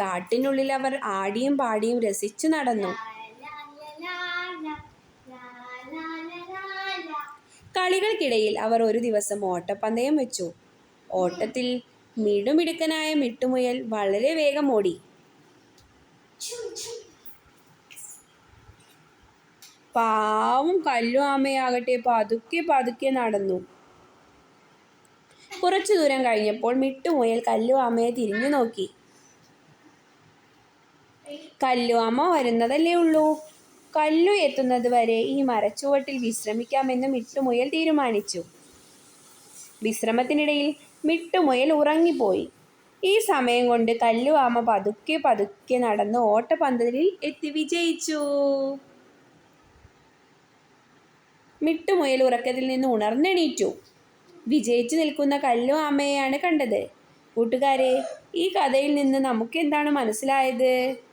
കാട്ടിനുള്ളിൽ അവർ ആടിയും പാടിയും രസിച്ചു നടന്നു. കളികൾക്കിടയിൽ അവർ ഒരു ദിവസം ഓട്ടപ്പന്തയം വെച്ചു. ഓട്ടത്തിൽ മിടുമിടുക്കനായ മിട്ടുമുയൽ വളരെ വേഗം ഓടി. പാവും കല്ലു ആമയാകട്ടെ പതുക്കെ പതുക്കെ നടന്നു. കുറച്ചു ദൂരം കഴിഞ്ഞപ്പോൾ മിട്ടുമുയൽ കല്ലു ആമയെ തിരിഞ്ഞു നോക്കി. കല്ലു അമ്മ വരുന്നതല്ലേ ഉള്ളൂ. കല്ലു എത്തുന്നത് വരെ ഈ മരച്ചുവട്ടിൽ വിശ്രമിക്കാമെന്ന് മിട്ടുമുയൽ തീരുമാനിച്ചു. വിശ്രമത്തിനിടയിൽ മിട്ടുമുയൽ ഉറങ്ങിപ്പോയി. ഈ സമയം കൊണ്ട് കല്ലു ആമ പതുക്കെ പതുക്കെ നടന്ന് ഓട്ടപ്പന്തലിൽ എത്തി വിജയിച്ചു. മിട്ടുമുയൽ ഉറക്കത്തിൽ നിന്ന് ഉണർന്നെണീറ്റു. വിജയിച്ചു നിൽക്കുന്ന കല്ലു ആമയെയാണ് കണ്ടത്. കൂട്ടുകാരെ ഈ കഥയിൽ നിന്ന് നമുക്ക് എന്താണ് മനസ്സിലായത്?